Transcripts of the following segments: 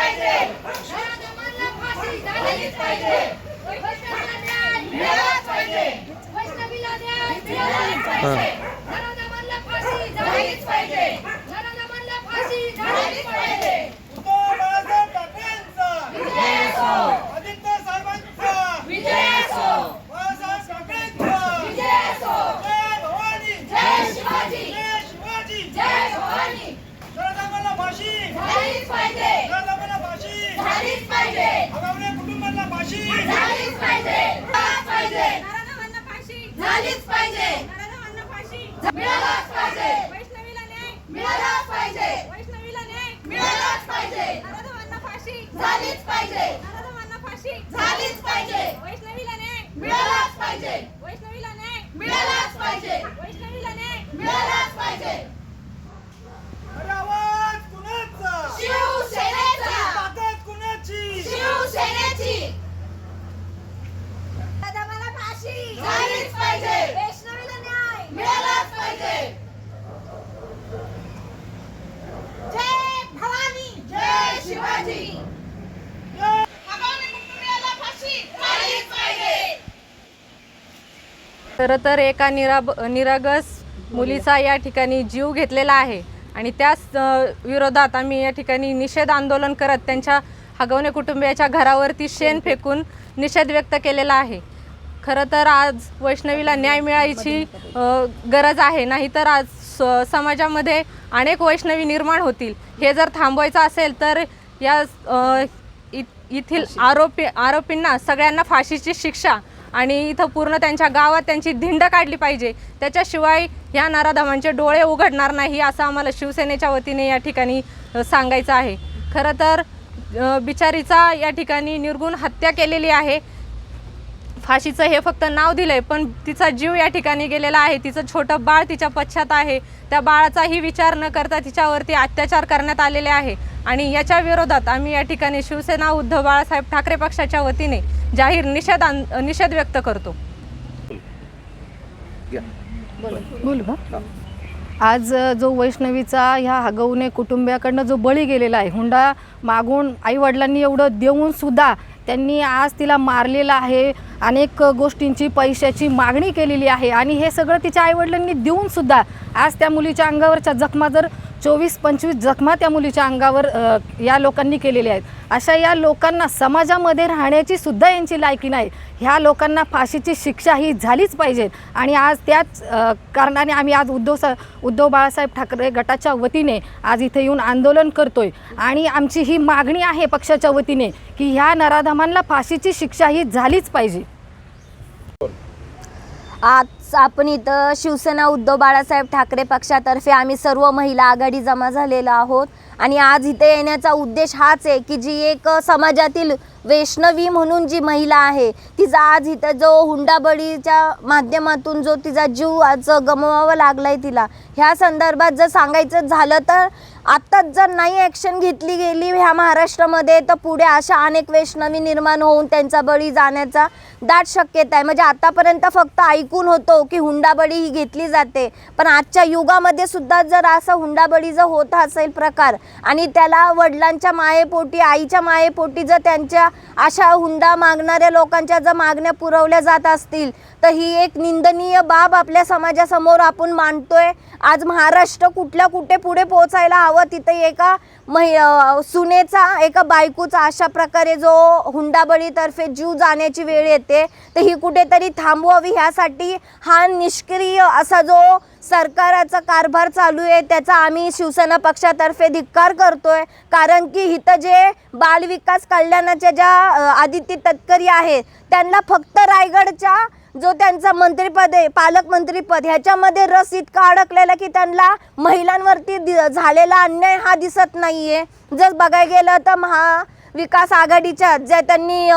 नराधमांना फाशी झालीच पाहिजे হয়েছে। खरं तर एका निराब निरागस मुलीचा या ठिकाणी जीव घेतलेला आहे. आणि त्याच विरोधात आम्ही या ठिकाणी निषेध आंदोलन करत त्यांच्या हगवणे कुटुंबियाच्या घरावरती शेण फेकून निषेध व्यक्त केलेला आहे. खरं तर आज वैष्णवीला न्याय मिळायची गरज आहे. नाहीतर आज स- समाजामध्ये अनेक वैष्णवी निर्माण होतील. हे जर थांबवायचं असेल तर या इ- येथील आरोपी आरोपींना सगळ्यांना फाशीची शिक्षा आणि इथं पूर्ण त्यांच्या गावात त्यांची धिंड काढली पाहिजे. त्याच्याशिवाय ह्या नराधमांचे डोळे उघडणार नाही असं आम्हाला शिवसेनेच्या वतीने या ठिकाणी सांगायचं आहे. खरं तर बिचारीचा या ठिकाणी निर्गुण हत्या केलेली आहे. फाशीचं हे फक्त नाव दिलं आहे पण तिचा जीव या ठिकाणी गेलेला आहे. तिचं छोटं बाळ तिच्या पश्चात आहे. त्या बाळाचाही विचार न करता तिच्यावरती अत्याचार करण्यात आलेले आहे. आणि याच्या विरोधात आम्ही या ठिकाणी शिवसेना उद्धव बाळासाहेब ठाकरे पक्षाच्या वतीने जाहीर निषेध निषेध व्यक्त करतो. बोलू का आज जो वैष्णवीचा ह्या हगवणे कुटुंबियाकडनं जो बळी गेलेला आहे हुंडा मागून आईवडिलांनी एवढं देऊन सुद्धा त्यांनी आज तिला मारलेलं आहे अनेक गोष्टींची पैशाची मागणी केलेली आहे आणि हे सगळं तिच्या आईवडिलांनी देऊन सुद्धा आज त्या मुलीच्या अंगावरच्या जखमा जर चोवीस पंचवीस जखमा त्या मुलीच्या अंगावर या लोकांनी केलेल्या आहेत. अशा या लोकांना समाजामध्ये राहण्याची सुद्धा यांची लायकी नाही. ह्या लोकांना फाशीची शिक्षा ही झालीच पाहिजे. आणि आज त्याच कारणाने आम्ही आज उद्धव सा उद्धव बाळासाहेब ठाकरे गटाच्या वतीने आज इथे येऊन आंदोलन करतोय. आणि आमची ही मागणी आहे पक्षाच्या वतीने की ह्या नराधमांना फाशीची शिक्षा ही झालीच पाहिजे. आज आपण इथं शिवसेना उद्धव बाळासाहेब ठाकरे पक्षातर्फे आम्ही सर्व महिला आघाडी जमा झालेलो आहोत. आणि आज इथे येण्याचा उद्देश हाच आहे की जी एक समाजातील वैष्णवी म्हणून जी महिला आहे तिचा आज इथं जो हुंडाबळीच्या माध्यमातून जो तिचा जीव आज गमवावा लागलाय तिला ह्या संदर्भात जर सांगायचं झालं तर आत्ताच जर नाही ॲक्शन घेतली गेली ह्या महाराष्ट्रामध्ये तर पुढे अशा अनेक वैष्णवी निर्माण होऊन त्यांचा बळी जाण्याचा दाट शक्यता आहे. म्हणजे आतापर्यंत फक्त ऐकून होतो की हुंडाबळी ही घेतली जाते पण आजच्या युगामध्ये सुद्धा जर असं हुंडाबळी जर होत असेल प्रकार आणि त्याला वडिलांच्या मायेपोटी आईच्या मायेपोटी जर त्यांच्या अशा हुंडा मागणाऱ्या लोकांच्या जर मागण्या पुरवल्या जात असतील तर ही एक निंदनीय बाब आपल्या समाजासमोर आपण मांडतोय. आज महाराष्ट्र कुठल्या कुठे पुढे पोहोचायला हवं तिथे एका मै सुनेचा एका बायकोचा अशा प्रकारे जो हुंडाबळीतर्फे जीव जाण्याची वेळ येते तर ही कुठेतरी थांबवावी. ह्यासाठी हा निष्क्रिय असा जो सरकाराचा कारभार चालू आहे त्याचा आम्ही शिवसेना पक्षातर्फे धिक्कार करतोय. कारण की इथं जे बालविकास कल्याणाच्या ज्या आदित्य तटकरी आहेत त्यांना फक्त रायगडच्या जो त्यांचा मंत्रिपद आहे पालकमंत्रीपद ह्याच्यामध्ये रस इतका अडकलेला की त्यांना महिलांवरती दि- झालेला अन्याय हा दिसत नाही आहे जर बघायला गेलं तर महा विकास आघाडीच्या ज्या त्यांनी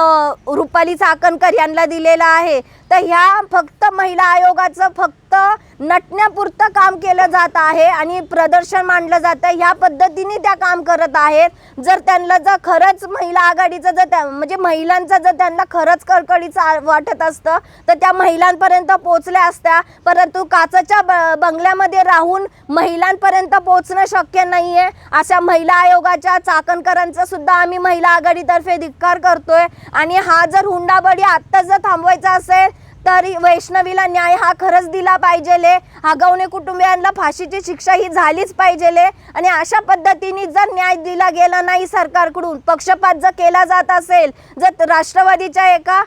रुपाली चाकणकर यांना दिलेला आहे तर ह्या फक्त महिला आयोगाचं फक्त नटण्यापुरतं काम केलं जात आहे आणि प्रदर्शन मांडलं जातं. ह्या पद्धतीने त्या काम करत आहेत. जर त्यांना जर खरंच महिला आघाडीचं जर त्या म्हणजे महिलांचं जर त्यांना खरंच कडकडीचं वाटत असतं तर त्या महिलांपर्यंत पोचल्या असत्या. परंतु काचच्या ब बंगल्यामध्ये राहून महिलांपर्यंत पोचणं शक्य नाही आहे अशा महिला आयोगाच्या चाकणकरांचा सुद्धा आम्ही महिला आघाडीतर्फे धिक्कार करतोय. आणि हा जर हुंडाबळी आत्ता जर थांबवायचा असेल तरी वैष्णवीला न्याय हा खरंच दिला पाहिजेले. आगावणे कुटुंबियांना फाशीची शिक्षा ही झालीच पाहिजेले. आणि अशा पद्धतीने जर न्याय दिला गेला नाही सरकारकडून पक्षपात जर केला जात असेल जर राष्ट्रवादीच्या एका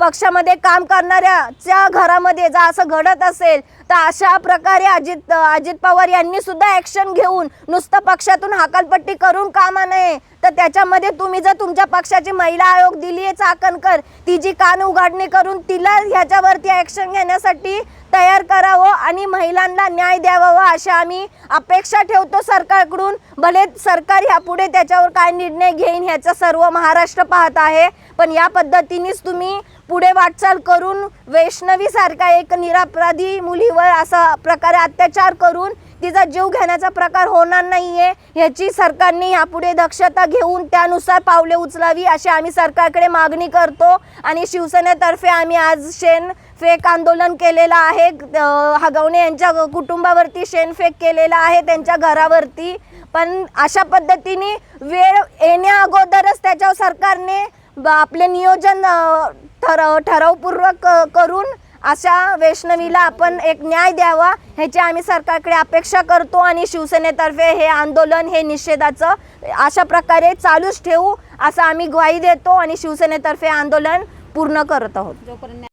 पक्षामध्ये काम करणाऱ्याच्या घरामध्ये जर असं घडत असेल तर अशा प्रकारे अजित अजित पवार यांनी सुद्धा ॲक्शन घेऊन नुसतं पक्षातून हाकालपट्टी करून कामा नये. तर त्याच्यामध्ये तुम्ही जर तुमच्या पक्षाची महिला आयोग दिली आहे चाकणकर ती जी कान उघडणी करून तिला ह्याच्यावरती ॲक्शन घेण्यासाठी तयार करावं आणि महिलांना न्याय द्यावा अशा आम्ही अपेक्षा ठेवतो सरकारकडून. भले सरकार ह्यापुढे त्याच्यावर काय निर्णय घेईन ह्याचा सर्व महाराष्ट्र पाहत आहे. पण या पद्धतीनेच तुम्ही पुढे वाटचाल करून वैष्णवीसारखा एक निरापराधी मुलीवर असा प्रकारे अत्याचार करून तिचा जीव घेण्याचा प्रकार होणार नाही आहे ह्याची सरकारने यापुढे दक्षता घेऊन त्यानुसार पावले उचलावी अशी आम्ही सरकारकडे मागणी करतो. आणि शिवसेनेतर्फे आम्ही आज शेण फेक आंदोलन केलेलं आहे. हगवणे यांच्या कुटुंबावरती शेणफेक केलेला आहे त्यांच्या घरावरती. पण अशा पद्धतीने वेळ येण्या अगोदरच त्याच्यावर सरकारने ब- आपले नियोजन ठरव ठरावपूर्वक करून अशा वैष्णवीला आपण एक न्याय द्यावा ह्याची आम्ही सरकारकडे अपेक्षा करतो आणि शिवसेनेतर्फे हे आंदोलन हे निषेधाचं अशा प्रकारे चालूच ठेवू असं आम्ही ग्वाही देतो आणि शिवसेनेतर्फे आंदोलन पूर्ण करत आहोत.